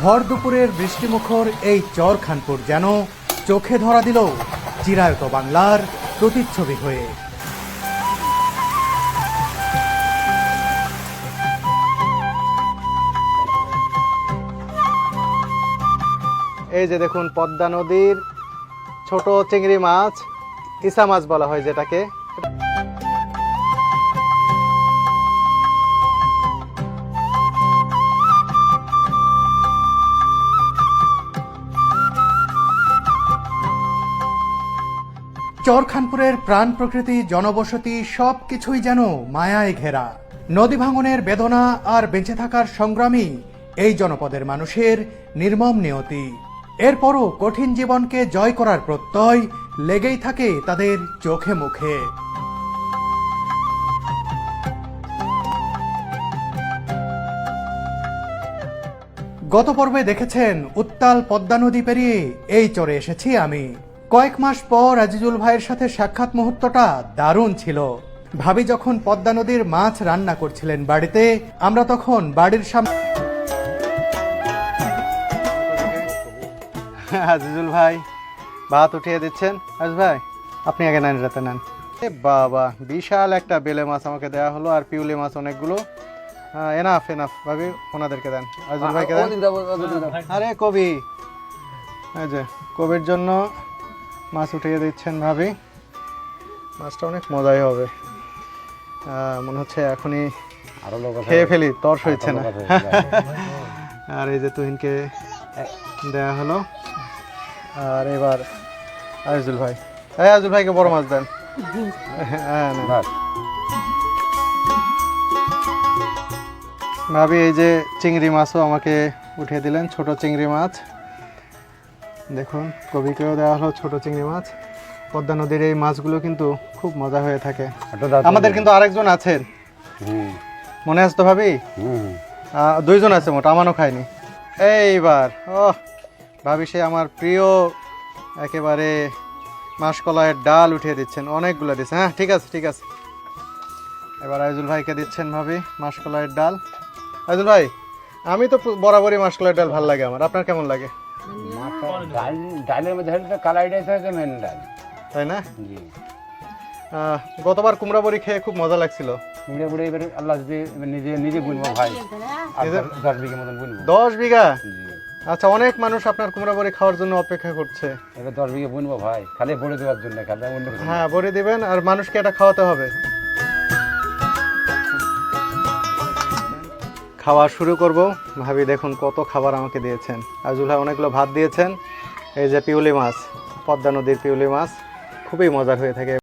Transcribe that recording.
ভর দুপুরের বৃষ্টিমুখর এই চর খানপুর যেন চোখে ধরা দিল চিরায়ত বাংলার প্রতিচ্ছবি হয়ে। এই যে দেখুন পদ্মা নদীর ছোট চিংড়ি মাছ, ইসা মাছ বলা হয় যেটাকে। চরখানপুরের প্রাণ প্রকৃতি, জনবসতি সব কিছুই যেন মায়ায় ঘেরা। নদী ভাঙনের বেদনা আর বেঁচে থাকার সংগ্রামী এই জনপদের মানুষের নির্মম নিয়তি। এরপরও কঠিন জীবনকে জয় করার প্রত্যয় লেগেই থাকে তাদের চোখে মুখে। গত পর্বে দেখেছেন, উত্তাল পদ্মা নদী পেরিয়ে এই চরে এসেছি আমি। কয়েক মাস পর আজিজুল ভাইয়ের সাথে সাক্ষাৎ মুহূর্তটা দারুণ ছিল। ভাবি যখন পদ্মা নদীর মাছ রান্না করছিলেন বাড়িতে আমরা তখন বাড়ির সামনে আজিজুল ভাই ভাত উঠিয়ে দিচ্ছেন? আজ ভাই আপনি আগে নেন রাতে নেন। এ বাবা বিশাল একটা বেলে মাছ আমাকে দেওয়া হলো আর পিউলি মাছ অনেকগুলো। এনাফ এনাফ ভাবি ওনাদেরকে দেন। আজিজুল ভাইকে দেন। আরে কবি এই যে কবির জন্য মাছ উঠিয়ে দিচ্ছেন ভাবি। মাছটা অনেক মজাই হবে। মনে হচ্ছে এখনই আরও লোক আছে। খেয়ে ফেলি তর্স হচ্ছে না। আর এই যে তুহিনকে দেয়া হলো। আর এবার আজিজুল ভাই। এই আজিজুল ভাইকে বড় মাছ দেন। হ্যাঁ। ভাবি এই যে চিংড়ি মাছও আমাকে উঠিয়ে দিলেন ছোট চিংড়ি মাছ। দেখুন কবিকেও দেওয়া হলো ছোট চিংড়ি মাছ। পদ্মা নদীর এই মাছগুলো কিন্তু খুব মজা হয়ে থাকে। তো। আমাদের কিন্তু আরেকজন আছেন। মনে আছে তো ভাবি? দুইজন আছে মোট আমানও খায়নি এইবার ও ভাবি সে আমার প্রিয় একেবারে মাসকলাইয়ের ডাল উঠিয়ে দিচ্ছেন অনেকগুলো দিচ্ছেন হ্যাঁ ঠিক আছে ঠিক আছে। এবার আইজুল ভাইকে দিচ্ছেন ভাবি মাসকলাইয়ের ডাল। আইজুল ভাই আমি তো বরাবরই মাসকলাইয়ের ডাল ভালো লাগে আমার আপনার কেমন লাগে? ডাল- ডালের মধ্যে হলে তো কালাই ডাল থাকে মেন ডাল? তাই না? জি। গতবার কুমড়া বড়ি খেয়ে খুব মজা লাগছিল। বুড়ে বুড়ে এবার আল্লাহ যদি নিজে নিজে বুনবো ভাই। দশ- দশ বিঘে মতন বুনবো। দশ বিঘা? আচ্ছা অনেক মানুষ আপনার কুমড়া বড়ি খাওয়ার জন্য অপেক্ষা করছে। এবার দশ বিঘে বুনবো ভাই। খালি বড়ে দেওয়ার জন্য খালি অন্য হ্যাঁ বড়ি দিবেন আর মানুষকে এটা খাওয়াতে হবে। খাওয়া শুরু করব। ভাবি, দেখুন কত খাবার আমাকে দিয়েছেন। আর জুলহা অনেকগুলো ভাত দিয়েছেন। এই যে পিউলি মাছ, পদ্মা নদীর পিউলি মাছ, খুবই মজার হয়ে থাকে।